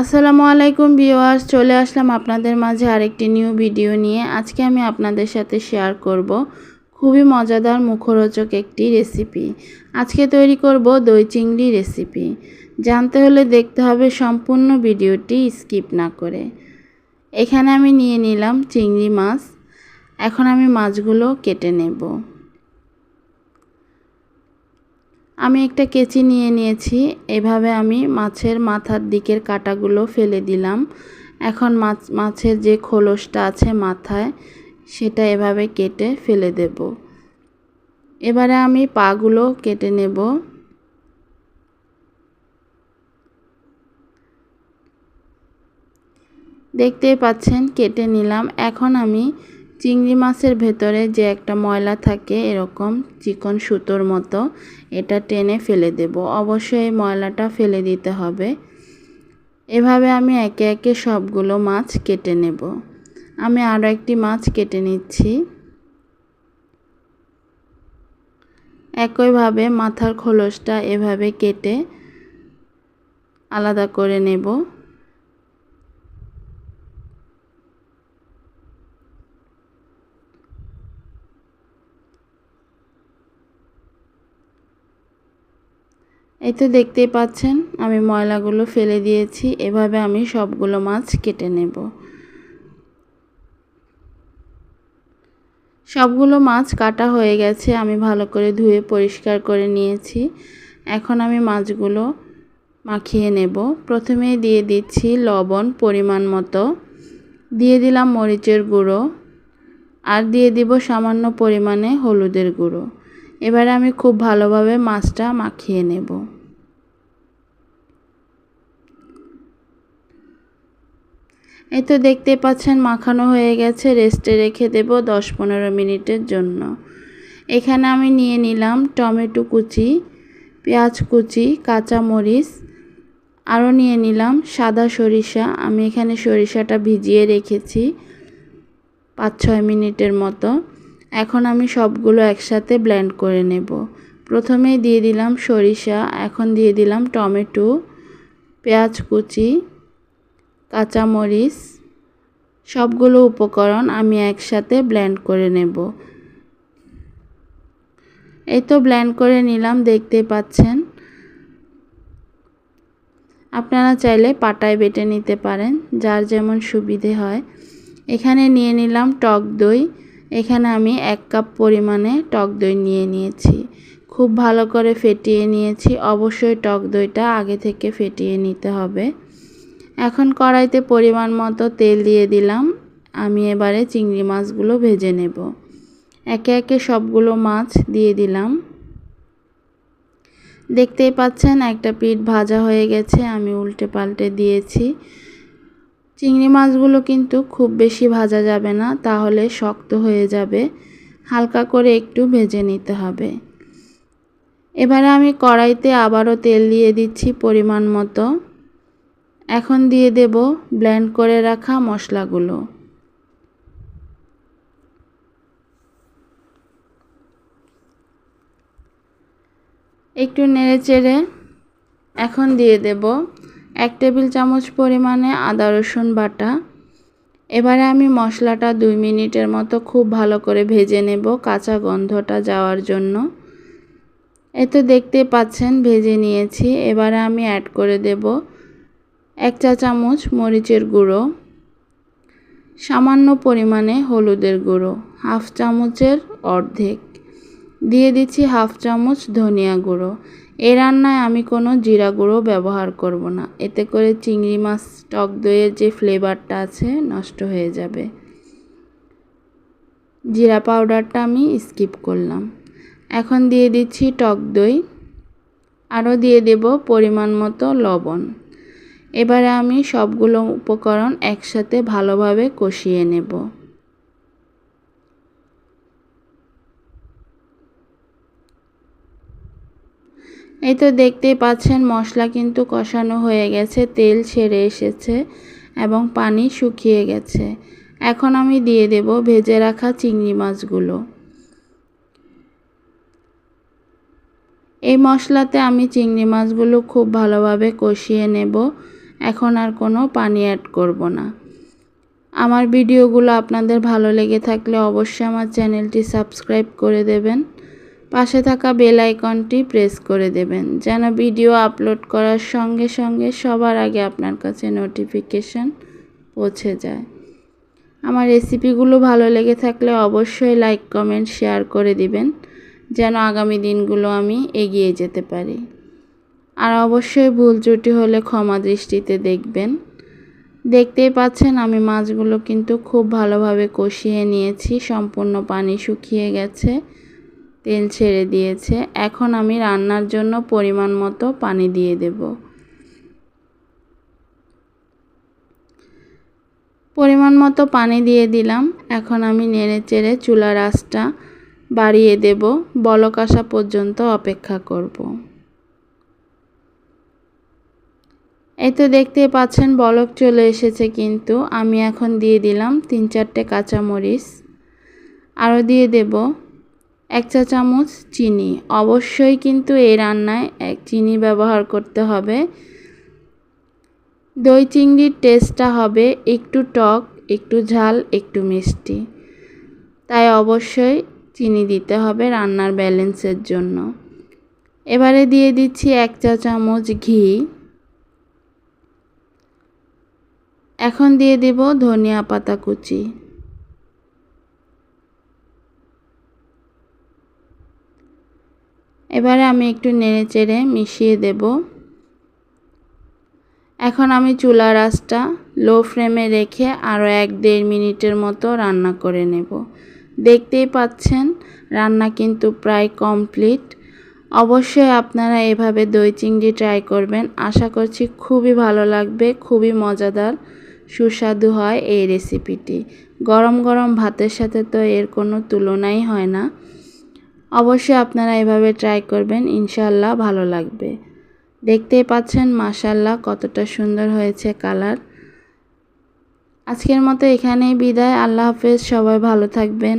আসসালামু আলাইকুম ভিউয়ার্স, চলে আসলাম আপনাদের মাঝে আরেকটি নিউ ভিডিও নিয়ে। আজকে আমি আপনাদের সাথে শেয়ার করব খুবই মজাদার মুখরোচক একটি রেসিপি। আজকে তৈরি করব দই চিংড়ি রেসিপি। জানতে হলে দেখতে হবে সম্পূর্ণ ভিডিওটি স্কিপ না করে। এখানে আমি নিয়ে নিলাম চিংড়ি মাছ। এখন আমি মাছগুলো কেটে নেব। আমি একটা কেচি নিয়ে নিয়েছি। এভাবে আমি মাছের মাথার দিকের কাটাগুলো ফেলে দিলাম। এখন মাছ, মাছের যে খোলসটা আছে মাথায়, সেটা এভাবে কেটে ফেলে দেব। এবারে আমি পাগুলো কেটে নেব। দেখতেই পাচ্ছেন, কেটে নিলাম। এখন আমি চিংড়ি মাছের ভেতরে যে একটা ময়লা থাকে এরকম চিকন সুতোর মতো, এটা টেনে ফেলে দেব। অবশ্যই ময়লাটা ফেলে দিতে হবে। এভাবে আমি একে একে সবগুলো মাছ কেটে নেব। আমি আরও একটি মাছ কেটে নিচ্ছি। একইভাবে মাথার খোলসটা এভাবে কেটে আলাদা করে নেব। এই তো দেখতেই পাচ্ছেন, আমি ময়লাগুলো ফেলে দিয়েছি, এভাবে আমি সবগুলো মাছ কেটে নেব। সবগুলো মাছ কাটা হয়ে গেছে, আমি ভালো করে ধুয়ে পরিষ্কার করে নিয়েছি। এখন আমি মাছগুলো মাখিয়ে নেব। প্রথমে দিয়ে দিচ্ছি লবণ পরিমাণ মতো। দিয়ে দিলাম মরিচের গুঁড়ো। আর দিয়ে দিব সামান্য পরিমাণে হলুদের গুঁড়ো। এবারে আমি খুব ভালোভাবে মাছটা মাখিয়ে নেব। এই তো দেখতে পাচ্ছেন, মাখানো হয়ে গেছে রেস্টে রেখে দেব দশ পনেরো মিনিটের জন্য। এখানে আমি নিয়ে নিলাম টমেটো কুচি, পেঁয়াজ কুচি কাঁচা মরিচ আরও নিয়ে নিলাম সাদা সরিষা। আমি এখানে সরিষাটা ভিজিয়ে রেখেছি পাঁচ ছয় মিনিটের মতো। এখন আমি সবগুলো একসাথে ব্লেন্ড করে নেব। প্রথমে দিয়ে দিলাম সরিষা, এখন দিয়ে দিলাম টমেটো, পেঁয়াজ কুচি কাঁচামরিচ, সবগুলো উপকরণ আমি একসাথে ব্লেন্ড করে নেব। এই তো ব্লেন্ড করে নিলাম, দেখতে পাচ্ছেন? আপনারা চাইলে পাটায় বেটে নিতে পারেন, যার যেমন সুবিধে হয়। এখানে নিয়ে নিলাম টক দই। এখানে আমি এক কাপ পরিমাণে টক দই নিয়ে নিয়েছি। খুব ভালো করে ফেটিয়ে নিয়েছি। অবশ্যই টক দইটা আগে থেকে ফেটিয়ে নিতে হবে। এখন কড়াইতে পরিমাণ মতো তেল দিয়ে দিলাম। আমি এবারে চিংড়ি মাছগুলো ভেজে নেব। একে একে সবগুলো মাছ দিয়ে দিলাম। দেখতেই পাচ্ছেন একটা পিঠ ভাজা হয়ে গেছে, আমি উল্টে পাল্টে দিয়েছি। চিংড়ি মাছগুলো কিন্তু খুব বেশি ভাজা যাবে না, তাহলে শক্ত হয়ে যাবে। হালকা করে একটু ভেজে নিতে হবে। এবারে আমি কড়াইতে আবারও তেল দিয়ে দিচ্ছি পরিমাণ মতো। এখন দিয়ে দেব ব্লেন্ড করে রাখা মশলাগুলো। একটু নেড়ে চেড়ে এখন দিয়ে দেব এক টেবিল চামচ পরিমাণে আদা রসুন বাটা। এবারে আমি মশলাটা দুই মিনিটের মতো খুব ভালো করে ভেজে নেব কাঁচা গন্ধটা যাওয়ার জন্য। এ তো দেখতে পাচ্ছেন, ভেজে নিয়েছি। এবারে আমি অ্যাড করে দেব এক চা চামচ মরিচের গুঁড়ো, সামান্য পরিমাণে হলুদের গুঁড়ো, হাফ চামচের অর্ধেক। দিয়ে দিচ্ছি হাফ চামচ ধনিয়া গুঁড়ো। এ রান্নায় আমি কোনো জিরা গুঁড়ো ব্যবহার করব না। এতে করে চিংড়ি মাছ টক দইয়ের যে ফ্লেভারটা আছে নষ্ট হয়ে যাবে। জিরা পাউডারটা আমি স্কিপ করলাম। এখন দিয়ে দিচ্ছি টক দই। আরও দিয়ে দেব পরিমাণ মতো লবণ। এবারে আমি সবগুলো উপকরণ একসাথে ভালোভাবে কষিয়ে নেব। এই তো দেখতেই পাচ্ছেন মশলা কিন্তু কষানো হয়ে গেছে, তেল ছেড়ে এসেছে এবং পানি শুকিয়ে গেছে। এখন আমি দিয়ে দেব ভেজে রাখা চিংড়ি মাছগুলো। এই মশলাতে আমি চিংড়ি মাছগুলো খুব ভালোভাবে কষিয়ে নেব। এখন আর কোনো পানি অ্যাড করব না। আমার ভিডিওগুলো আপনাদের ভালো লেগে থাকলে অবশ্যই আমার চ্যানেলটি সাবস্ক্রাইব করে দেবেন। পাশে থাকা বেল আইকনটি প্রেস করে দেবেন, যেন ভিডিও আপলোড করার সঙ্গে সঙ্গে সবার আগে আপনার কাছে নোটিফিকেশান পৌঁছে যায়। আমার রেসিপিগুলো ভালো লেগে থাকলে অবশ্যই লাইক কমেন্ট শেয়ার করে দিবেন, যেন আগামী দিনগুলো আমি এগিয়ে যেতে পারি। আর অবশ্যই ভুল ত্রুটি হলে ক্ষমা দৃষ্টিতে দেখবেন। দেখতেই পাচ্ছেন আমি মাছগুলো কিন্তু খুব ভালোভাবে কষিয়ে নিয়েছি, সম্পূর্ণ পানি শুকিয়ে গেছে, তেল ছেড়ে দিয়েছে। এখন আমি রান্নার জন্য পরিমাণ মতো পানি দিয়ে দেব। পরিমাণ মতো পানি দিয়ে দিলাম। এখন আমি নেড়ে চেড়ে চুলার আঁচটা বাড়িয়ে দেব। বলক আসা পর্যন্ত অপেক্ষা করব। এই তো দেখতে পাচ্ছেন, বলক চলে এসেছে কিন্তু। আমি এখন দিয়ে দিলাম তিন চারটে কাঁচামরিচ। আরও দিয়ে দেব এক চা চামচ চিনি। অবশ্যই কিন্তু এই রান্নায় এক চিনি ব্যবহার করতে হবে। দই চিংড়ির টেস্টটা হবে একটু টক, একটু ঝাল, একটু মিষ্টি। তাই অবশ্যই চিনি দিতে হবে রান্নার ব্যালেন্সের জন্য। এবারে দিয়ে দিচ্ছি এক চা চামচ ঘি। এখন দিয়ে দেব ধনিয়া পাতা কুচি। এবারে আমি একটু নেড়ে চেড়ে মিশিয়ে দেব। এখন আমি চুলা আঁচটা লো ফ্লেমে রেখে আরও এক দেড় মিনিটের মতো রান্না করে নেব। দেখতেই পাচ্ছেন, রান্না কিন্তু প্রায় কমপ্লিট। অবশ্যই আপনারা এভাবে দই চিংড়ি ট্রাই করবেন। আশা করছি খুবই ভালো লাগবে, খুবই মজাদার। সুস্বাদু হয় এই রেসিপিটি। গরম গরম ভাতের সাথে তো এর কোনো তুলনাই হয় না। অবশ্যই আপনারা এভাবে ট্রাই করবেন ইনশাল্লাহ ভালো লাগবে। দেখতেই পাচ্ছেন মাশাল্লাহ কতটা সুন্দর হয়েছে কালার আজকের মতো এখানেই বিদায়, আল্লাহ হাফেজ, সবাই ভালো থাকবেন।